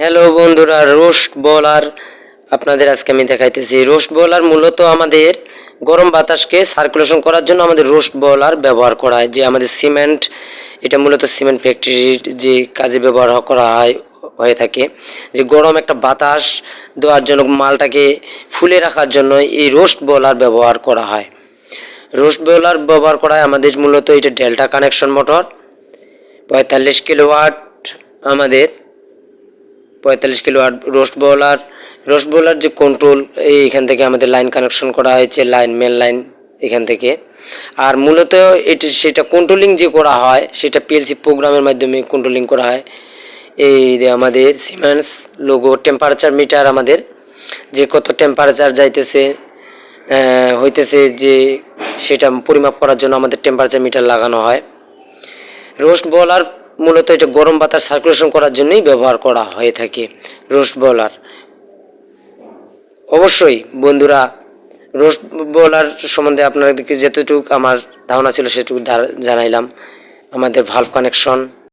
Hello বন্ধুরা, roast বলার আপনাদের আজকে আমি দেখাইতেছি। রোস্ট বলার মূলত আমাদের গরম বাতাসকে সার্কুলেশন করার জন্য আমাদের রোস্ট বলার ব্যবহার করা হয়। যে আমাদের সিমেন্ট, এটা মূলত সিমেন্ট ফ্যাক্টরির যে কাজে ব্যবহার করা হয়, হয়ে থাকে। যে গরম একটা বাতাস দেওয়ার জন্য, মালটাকে ফুলে রাখার জন্য এই রোস্ট বলার ব্যবহার করা হয়। রোস্ট বলার ব্যবহার করা হয় আমাদের মূলত এটা ডেল্টা কানেকশন মোটর পঁয়তাল্লিশ কিলোওয়াট আমাদের পঁয়তাল্লিশ কিলো আর রোস্ট বোলার রোস্ট বোলার যে কন্ট্রোল এইখান থেকে আমাদের লাইন কানেকশন করা হয়েছে লাইন মেন লাইন এখান থেকে। আর মূলত এটি, সেটা কন্ট্রোলিং যে করা হয়, সেটা পিএলসি প্রোগ্রামের মাধ্যমে কন্ট্রোলিং করা হয়। এই আমাদের সিমেন্স লোগো টেম্পারেচার মিটার আমাদের, যে কত টেম্পারেচার যাইতেছে হইতেছে যে সেটা পরিমাপ করার জন্য আমাদের টেম্পারেচার মিটার লাগানো হয়। রোস্ট বলার মূলত এটা গরম বাতাস সার্কুলেশন করার জন্যই ব্যবহার করা হয়ে থাকে রোস্ট বলার অবশ্যই, বন্ধুরা রোস্ট বলার সম্বন্ধে আপনাদেরকে যেতটুক আমার ধারণা ছিল সেটুকু জানাইলাম। আমাদের ভাল্ভ কানেকশন